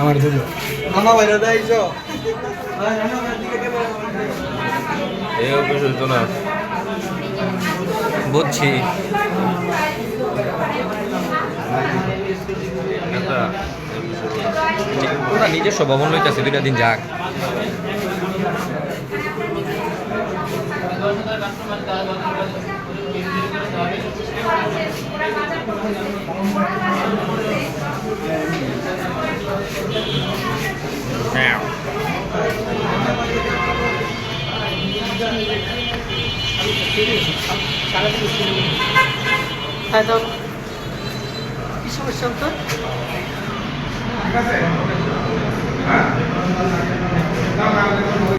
আমার দিল মামা বাইরে দাইছ এই অভ্যেস হইতো না। বুঝছি। ওরা নিজস্ব ভবন লইতেছে দুইটা দিন যাক Now. হ্যাঁ তো কি সমস্যা তো